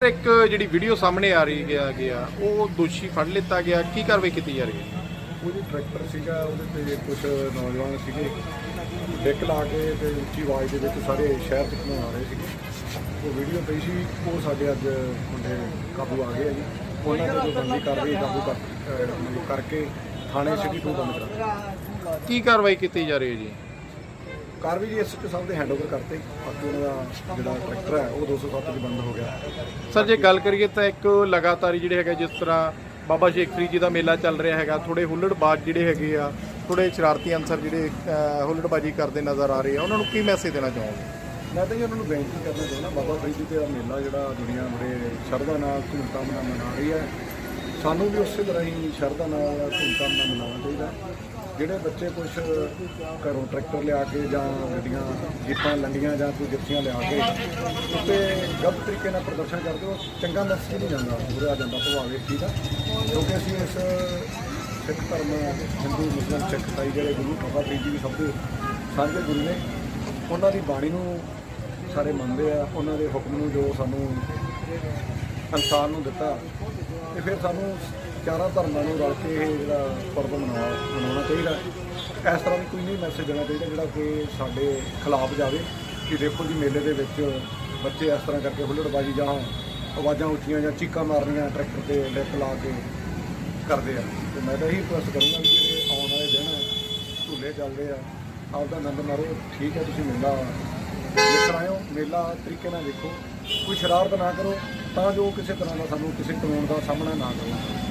ਇੱਕ ਜਿਹੜੀ ਵੀਡੀਓ ਸਾਹਮਣੇ ਆ ਰਹੀ ਗਿਆ ਗਿਆ ਉਹ ਦੋਸ਼ੀ ਫੜ ਲਿੱਤਾ ਗਿਆ। ਕੀ ਕਾਰਵਾਈ ਕੀਤੀ ਜਾ ਰਹੀ ਹੈ? ਉਹਦੀ ਟਰੈਕਟਰ ਸੀਗਾ ਉਹਦੇ ਤੇ ਕੁਝ ਨੌਜਵਾਨ ਸੀਗੇ। ਡਿੱਕ ਲਾ ਕੇ ਤੇ ਉੱਚੀ ਆਵਾਜ਼ ਦੇ ਵਿੱਚ ਸਾਰੇ ਸ਼ਹਿਰ ਚ ਘੁੰਮਾ ਰਹੇ ਸੀਗੇ। ਉਹ ਵੀਡੀਓ ਪਈ ਸੀ ਉਹ ਸਾਡੇ ਅੱਜ ਮੁੰਡੇ ਕਾਬੂ ਆ ਗਏ ਆ ਜੀ। ਉਹਨਾਂ ਤੇ ਜੋ ਬੰਦੀ ਕਾਰਵਾਈ ਕਾਬੂ ਕਰ ਅਹ ਕਰਕੇ ਥਾਣੇ ਸਿਟੀ ਤੋਂ ਬੰਦ ਕਰਾ ਕੀ ਕਾਰਵਾਈ ਕੀਤੀ ਜਾ ਰਹੀ ਹੈ ਜੀ? ਕਾਰਵਾਈ ਜੀ ਐਸਪੀ ਸਾਹਿਬ ਦੇ ਹੈਂਡਓਵਰ ਕਰਤੇ। ਬਾਕੀ ਉਹਨਾਂ ਦਾ ਜਿਹੜਾ ਟਰੈਕਟਰ ਹੈ ਉਹ 207 ਚ ਬੰਦ ਹੋ ਗਿਆ। ਸਰ ਜੇ ਗੱਲ ਕਰੀਏ ਤਾਂ ਇੱਕ ਲਗਾਤਾਰ ਜਿਹੜੇ ਹੈਗਾ ਜਿਸ ਤਰ੍ਹਾਂ ਬਾਬਾ ਸ਼ੇਖ ਫਰੀਦ ਜੀ ਦਾ ਮੇਲਾ ਚੱਲ ਰਿਹਾ ਹੈਗਾ ਥੋੜੇ ਹੁੱਲੜਬਾਜ਼ ਜਿਹੜੇ ਹੈਗੇ ਆ ਥੋੜੇ ਸ਼ਰਾਰਤੀ ਅਨਸਰ ਜਿਹੜੇ ਹੁੱਲੜਬਾਜ਼ੀ ਕਰਦੇ ਨਜ਼ਰ ਆ ਰਹੇ ਆ ਉਹਨਾਂ ਨੂੰ ਕੀ ਮੈਸੇਜ ਦੇਣਾ ਚਾਹੋਗੇ? ਮੈਂ ਤਾਂ ਜੀ ਉਹਨਾਂ ਨੂੰ ਬੇਨਤੀ ਕਰਨਾ ਚਾਹੁੰਦਾ ਬਾਬਾ ਫਰੀਦ ਜੀ ਦਾ ਮੇਲਾ ਜਿਹੜਾ ਦੁਨੀਆ ਬੜੇ ਸ਼ਰਧਾ ਨਾਲ ਧੂਮਧਾਮ ਨਾਲ ਮਨਾ ਰਹੀ ਹੈ। ਸਾਨੂੰ ਵੀ ਉਸੇ ਤਰ੍ਹਾਂ ਹੀ ਸ਼ਰਧਾ ਨਾਲ ਧੂਮਧਾਮ ਨਾਲ ਮਨਾਉਣਾ ਚਾਹੀਦਾ। ਜਿਹੜੇ ਬੱਚੇ ਕੁਝ ਘਰੋਂ ਟਰੈਕਟਰ ਲਿਆ ਕੇ ਜਾਂ ਗੱਡੀਆਂ, ਜੀਪਾਂ ਲੰਡੀਆਂ ਜਾਂ ਕੋਈ ਜਿੱਪੀਆਂ ਲਿਆ ਕੇ ਉੱਤੇ ਗਲਤ ਤਰੀਕੇ ਨਾਲ ਪ੍ਰਦਰਸ਼ਨ ਕਰਦੇ ਹੋ, ਚੰਗਾ ਮੈਸੇਜ ਨਹੀਂ ਜਾਂਦਾ ਪੂਰਾ ਜਾਂਦਾ ਪ੍ਰਭਾਵ ਇਸ ਚੀਜ਼ ਦਾ। ਕਿਉਂਕਿ ਅਸੀਂ ਇਸ ਸਿੱਖ ਧਰਮ, ਹਿੰਦੂ, ਮੁਸਲਮਾਨ, ਸਿੱਖ ਇਸਾਈ ਜਿਹੜੇ ਗੁਰੂ ਬਾਬਾ ਫਰੀਦ ਜੀ ਵੀ ਸਭ ਦੇ ਸਾਂਝੇ ਗੁਰੂ ਨੇ, ਉਹਨਾਂ ਦੀ ਬਾਣੀ ਨੂੰ ਸਾਰੇ ਮੰਨਦੇ ਆ, ਉਹਨਾਂ ਦੇ ਹੁਕਮ ਨੂੰ ਜੋ ਸਾਨੂੰ ਇਨਸਾਨ ਨੂੰ ਦਿੱਤਾ, ਤੇ ਫਿਰ ਸਾਨੂੰ ਚਾਰਾਂ ਧਰਮਾਂ ਨੂੰ ਰਲ ਕੇ ਇਹ ਜਿਹੜਾ ਪਰਬ ਮਨਾਉਣਾ ਮਨਾਉਣਾ ਚਾਹੀਦਾ ਇਸ ਤਰ੍ਹਾਂ ਦੀ ਕੋਈ ਨਹੀਂ ਮੈਸੇਜ ਦੇਣਾ ਚਾਹੀਦਾ ਜਿਹੜਾ ਕਿ ਸਾਡੇ ਖਿਲਾਫ ਜਾਵੇ ਕਿ ਦੇਖੋ ਜੀ ਮੇਲੇ ਦੇ ਵਿੱਚ ਬੱਚੇ ਇਸ ਤਰ੍ਹਾਂ ਕਰਕੇ ਹੁੱਲੜਬਾਜੀ ਜਾਂ ਆਵਾਜ਼ਾਂ ਉੱਚੀਆਂ ਜਾਂ ਚੀਕਾਂ ਮਾਰਨੀਆਂ ਟਰੈਕਟਰ ਤੇ ਲਿਫਟ ਲਾ ਕੇ ਕਰਦੇ ਆ। ਤੇ ਮੈਂ ਤਾਂ ਇਹੀ ਪ੍ਰੈਸ ਕਰੂੰਗਾ ਵੀ ਜਿਹੜੇ ਆਉਣ ਵਾਲੇ ਦਿਨ ਝੂਲੇ ਚੱਲਦੇ ਆ, ਆਪਦਾ ਆਨੰਦ ਮਾਰੋ, ਠੀਕ ਹੈ ਤੁਸੀਂ ਮੇਲਾ ਦੇਖਣ ਆਇਓ, ਮੇਲਾ ਤਰੀਕੇ ਨਾਲ ਦੇਖੋ, ਕੋਈ ਸ਼ਰਾਰਤ ਨਾ ਕਰੋ, ਤਾਂ ਜੋ ਕਿਸੇ ਤਰ੍ਹਾਂ ਦਾ ਸਾਨੂੰ ਕਿਸੇ ਕਾਨੂੰਨ ਦਾ ਸਾਹਮਣਾ ਨਾ ਕਰਨਾ ਪਵੇ।